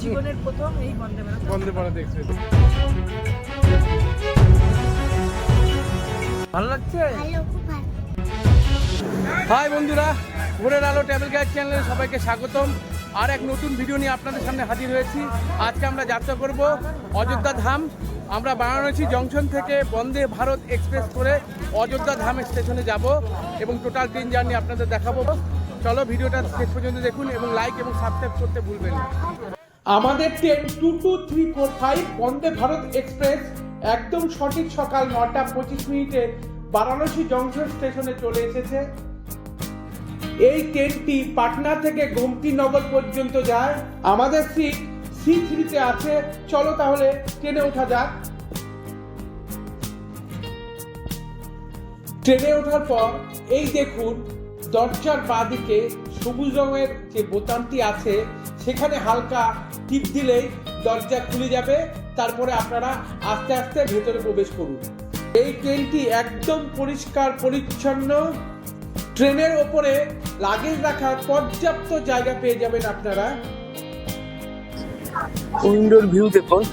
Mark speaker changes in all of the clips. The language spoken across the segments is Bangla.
Speaker 1: জীবনের প্রথম এই বন্দে ভারত
Speaker 2: বন্দে ভারত এক্সপ্রেস ভালো লাগছে?
Speaker 3: ভালো খুব ভালো।
Speaker 2: হাই বন্ধুরা ভোরের আলো ট্রাভেল গাইড চ্যানেলে সবাইকে স্বাগতম। আর এক নতুন ভিডিও নিয়ে আপনাদের সামনে হাজির হয়েছি। আজকে আমরা যাত্রা করব অযোধ্যা ধাম। আমরা বারাণসী জংশন থেকে বন্দে ভারত এক্সপ্রেস করে অযোধ্যা ধাম স্টেশনে যাব এবং টোটাল ট্রেন জার্নি আপনাদের দেখাবো। চলো ভিডিওটা শেষ পর্যন্ত দেখুন এবং লাইক এবং সাবস্ক্রাইব করতে ভুলবেন না। আমাদের train two two three four five Vande Bharat express একদম সঠিক সকাল নটা পঁচিশ মিনিটে বারাণসী জংশন স্টেশনে চলে এসেছে। এই ট্রেনটি পাটনা থেকে গোমতি নগর পর্যন্ত যায়। আমাদের সিট সি থ্রিতে আছে। চলো তাহলে ট্রেনে ওঠা যাক। ট্রেনে ওঠার পর এই দেখুন দরজার বাঁদিকে সবুজ রঙের যে বোতামটি আছে, সেখানে হালকা টিপ দিলেই দরজা খুলে যাবে। তারপরে আপনারা আস্তে আস্তে ভেতরে প্রবেশ করুন। এই ট্রেনটি একদম পরিষ্কার, পরিচ্ছন্ন। ট্রেনের ওপরে লাগেজ রাখার পর্যাপ্ত জায়গা পেয়ে যাবেন আপনারা।
Speaker 4: উইন্ডোর ভিউ দেখুন।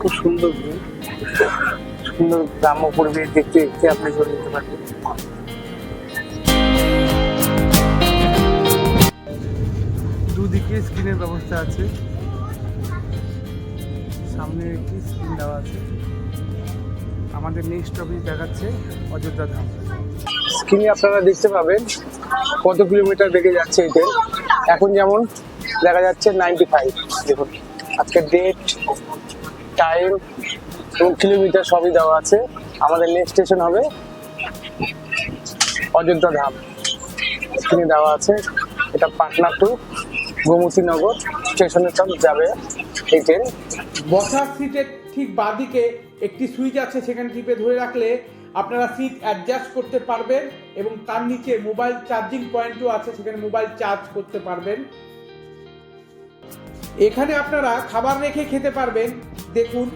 Speaker 4: খুব সুন্দর ভিউ। সুন্দর গ্রাম্য পরিবেশ দেখতে দেখতে আপনি চলে যেতে পারবেন।
Speaker 2: দুদিকে স্ক্রিনের ব্যবস্থা আছে। সামনে একটি স্ক্রিন দেওয়া আছে। আমাদের নেক্সট অফিস দেখাচ্ছে অযোধ্যা ধাম।
Speaker 4: স্ক্রিনে আপনারা দেখতে পাবেন কত কিলোমিটার বেগে যাচ্ছে এতে এখন যেমন দেখা যাচ্ছে নাইনটি ফাইভ দেখুন। আজকে ডেট টাইম এবং কিলোমিটার সবই দেওয়া আছে। আমাদের নেক্সট স্টেশন হবে অযোধ্যা ধাম। স্ক্রিনে দেওয়া আছে। এটা পাটনা টু গোমতীনগর স্টেশনের সব যাবে এই ট্রেন
Speaker 2: বসার সিটের ঠিক বাদিকে একটি সুইচ আছে, সেখানে টিপে ধরে রাখলে আপনারা সিট অ্যাডজাস্ট করতে পারবেন এবং তার নিচে মোবাইল চার্জিং পয়েন্টও আছে, সেখানে মোবাইল চার্জ করতে পারবেন। এখানে আপনারা খাবার রেখে খেতে পারবেন। দেখুন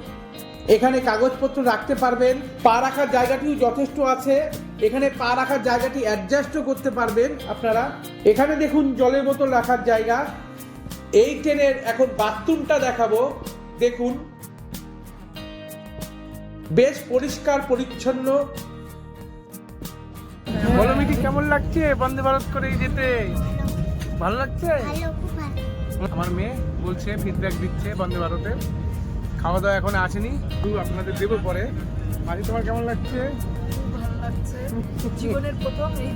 Speaker 2: এখানে কাগজপত্র রাখতে পারবেন পা রাখার জায়গাটিও যথেষ্ট আছে। এখানে পা রাখার জায়গাটি অ্যাডজাস্টও করতে পারবেন আপনারা। এখানে দেখুন জলের বোতল রাখার জায়গা। এই ট্রেনের এখন বাথরুমটা দেখাবো। দেখুন। বেশ পরিষ্কার পরিচ্ছন্ন। বলো মিটি কেমন লাগছে? বন্দে ভারত করে যেতে? ভালো লাগছে? আমার মেয়ে বলছে ফিডব্যাক দিচ্ছে বন্দে ভারতে। খাওয়া দাওয়া এখন আসেনি। আপনাদের দেবো পরে। মাঝে তোমার কেমন লাগছে?
Speaker 1: ভালো লাগছে। জীবনের প্রথম এই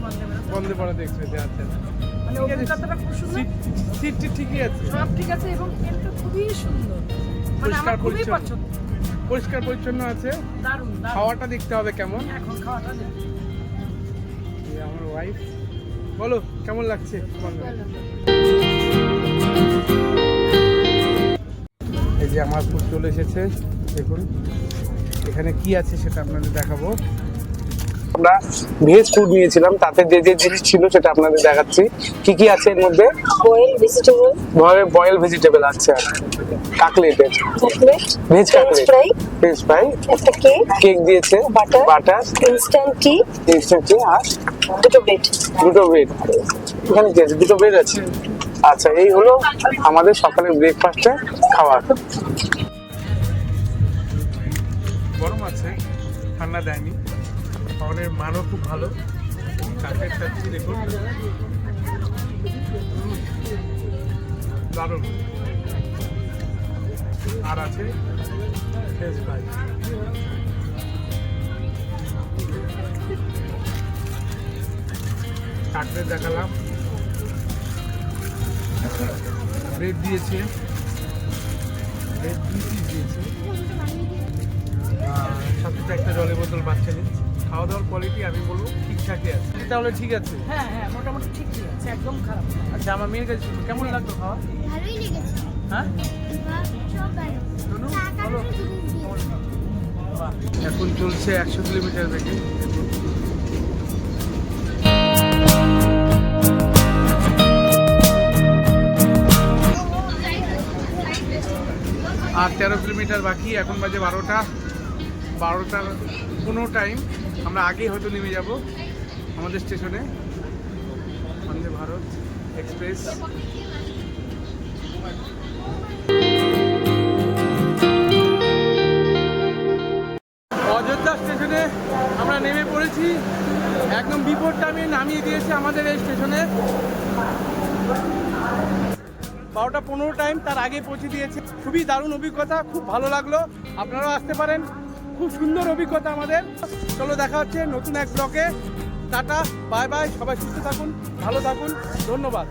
Speaker 1: বন্দে ভারত।
Speaker 2: এক্সপ্রেসে আছে
Speaker 1: মানে অভিজ্ঞতাটা খুব সুন্দর।
Speaker 2: সিট সিটটি ঠিকই আছে।
Speaker 1: সব ঠিক আছে এবং ট্রেনটা খুবই সুন্দর। মানে আমার
Speaker 2: পরিষ্কার
Speaker 1: খুবই
Speaker 2: পরিচ্ছন্ন।
Speaker 1: পছন্দ।
Speaker 2: পরিষ্কার পরিচ্ছন্ন আছে।
Speaker 1: দারুণ
Speaker 2: খাওয়াটা দেখতে হবে কেমন?
Speaker 1: এখন খাওয়াটা
Speaker 2: আমার ওয়াইফ বলো কেমন লাগছে? বলো। যে আমার ফুড চলে এসেছে দেখুন। এখানে কি আছে সেটা আপনাদের দেখাবো।
Speaker 4: আমরা ভেজ ফুড নিয়েছিলাম তাতে যে যে জিনিস ছিল সেটা আপনাদের দেখাচ্ছি। কি কি আছে এর মধ্যে?
Speaker 5: বয়েল ভেজিটেবল
Speaker 4: বয়েল ভেজিটেবল আছে কাকলেটের। Veg cutlet.
Speaker 5: Fry
Speaker 4: veg fry
Speaker 5: একটা কেক
Speaker 4: কেক দিয়েছে।
Speaker 5: Butter.
Speaker 4: Butter
Speaker 5: instant tea
Speaker 4: instant আর
Speaker 5: দুটো ব্রেড
Speaker 4: দুটো ব্রেড এখানে কি আছে? দুটো ব্রেড আছে? আচ্ছা এই হলো আমাদের সকালের ব্রেকফাস্টে খাবার
Speaker 2: গরম আছে, ঠান্ডা দেয়নি। খাবারের মানও খুব ভালো। দেখুন। দারুণ। আর আছে কাকড়ে দেখালাম। ব্রেড দিয়েছে। ব্রেড দুই পিস দিয়েছে সাথে একটা জলের বোতল বাচ্চা নিই খাওয়া দাওয়ার কোয়ালিটি আমি বলব ঠিকঠাকই আছে। তাহলে ঠিক আছে।
Speaker 1: হ্যাঁ হ্যাঁ মোটামুটি ঠিকই আছে একদম খারাপ।
Speaker 2: আচ্ছা আমার মেয়ের কাছে কেমন লাগল খাওয়া?
Speaker 3: ভালোই লেগেছে।
Speaker 2: হ্যাঁ? এখন চলছে একশো কিলোমিটার বেগে। আর তেরো কিলোমিটার বাকি, এখন বাজে বারোটা। বারোটার কোনো টাইম আমরা আগেই হয়তো নেমে যাব আমাদের স্টেশনে। বন্দে ভারত এক্সপ্রেস। অযোধ্যা স্টেশনে আমরা নেমে পড়েছি। একদম বিপদ টাইমে নামিয়ে দিয়েছে আমাদের এই স্টেশনে। বারোটা পনেরো টাইম তার আগে পৌঁছে দিয়েছে। খুবই দারুণ অভিজ্ঞতা, খুব ভালো লাগল। আপনারাও আসতে পারেন। খুব সুন্দর অভিজ্ঞতা আমাদের। চলো দেখা হচ্ছে নতুন এক ব্লকে টাটা, বাই বাই, সবাই সুস্থ থাকুন, ভালো থাকুন। ধন্যবাদ।